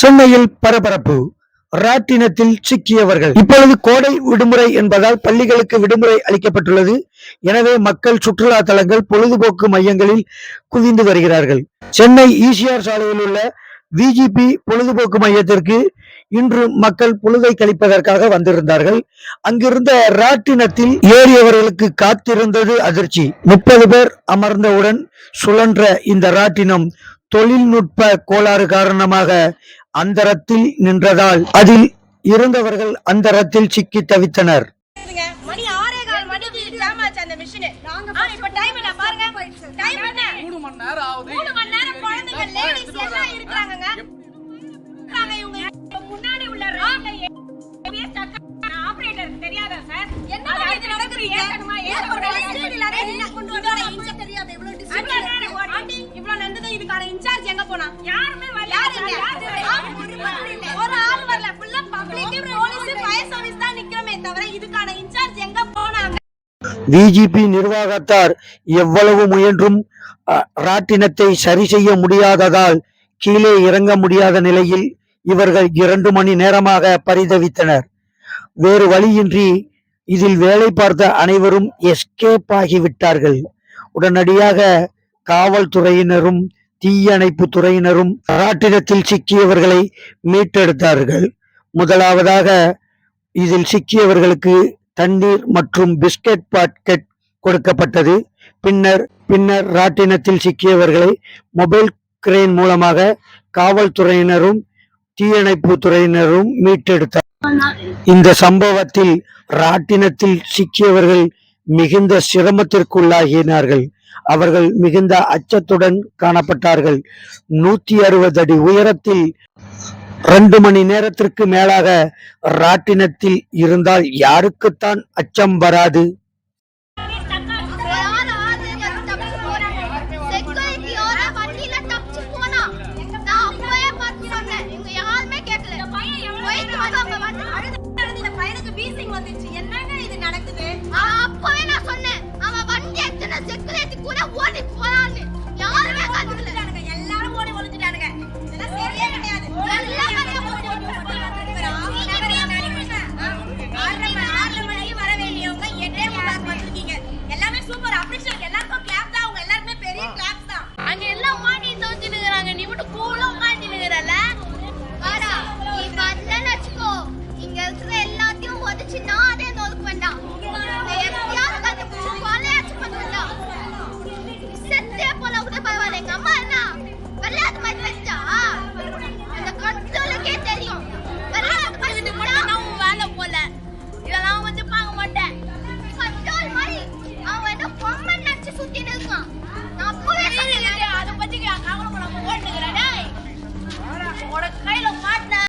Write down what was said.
சென்னையில் பரபரப்பு ராட்டினத்தில் சிக்கியவர்கள். இப்பொழுது கோடை விடுமுறை என்பதால் பள்ளிகளுக்கு விடுமுறை அளிக்கப்பட்டுள்ளது. எனவே மக்கள் சுற்றுலா தலங்கள் பொழுதுபோக்கு மையங்களில் குவிந்து வருகிறார்கள். சென்னை ஈசிஆர் சாலையில் உள்ள விஜிபி பொழுதுபோக்கு மையத்திற்கு இன்று மக்கள் பொழுதை கழிப்பதற்காக வந்திருந்தார்கள். அங்கிருந்த ராட்டினத்தில் ஏறியவர்களுக்கு காத்திருந்தது அதிர்ச்சி. முப்பது பேர் அமர்ந்தவுடன் சுழன்ற இந்த ராட்டினம் தொழில்நுட்ப கோளாறு காரணமாக அந்தரத்தில் நின்றதால் அதில் இருந்தவர்கள் அந்தரத்தில் சிக்கி தவித்தனர். தெரியாதா இவ்வளவு இன்சார்ஜ் எங்க போனா? யாருமே இதுக்கான இன்சார்ஜ் எங்க போனாங்க? விஜிபி நிர்வாகத்தார் எவ்வளவு முயன்றும் ராட்டினத்தை சரி செய்ய முடியாததால் கீழே இறங்க முடியாத நிலையில் இவர்கள் இரண்டு மணி நேரமாக பரிதவித்தனர். வேறு வழியின்றி இதில் வேலை பார்த்த அனைவரும் எஸ்கேப் ஆகிவிட்டார்கள். உடனடியாக காவல்துறையினரும் தீயணைப்பு துறையினரும் ராட்டினத்தில் சிக்கியவர்களை மீட்டெடுத்தார்கள். முதலாவதாக இதில் சிக்கியவர்களுக்கு தண்ணீர் மற்றும் பிஸ்கட் பாக்கெட் கொடுக்கப்பட்டது. பின்னர் பின்னர் ராட்டினத்தில் சிக்கியவர்களை மொபைல் கிரேன் மூலமாக காவல்துறையினரும் தீயணைப்பு துறையினரும் மீட்டெடுத்தார். இந்த சம்பவத்தில் ராட்டினத்தில் சிக்கியவர்கள் மிகுந்த சிரமத்திற்குள்ளாகினார்கள். அவர்கள் மிகுந்த அச்சத்துடன் காணப்பட்டார்கள். நூத்தி அறுபது அடி உயரத்தில் ரெண்டு மணி நேரத்திற்கு மேலாக ராட்டினத்தில் இருந்தால் யாருக்குத்தான் அச்சம் வராது? என்ன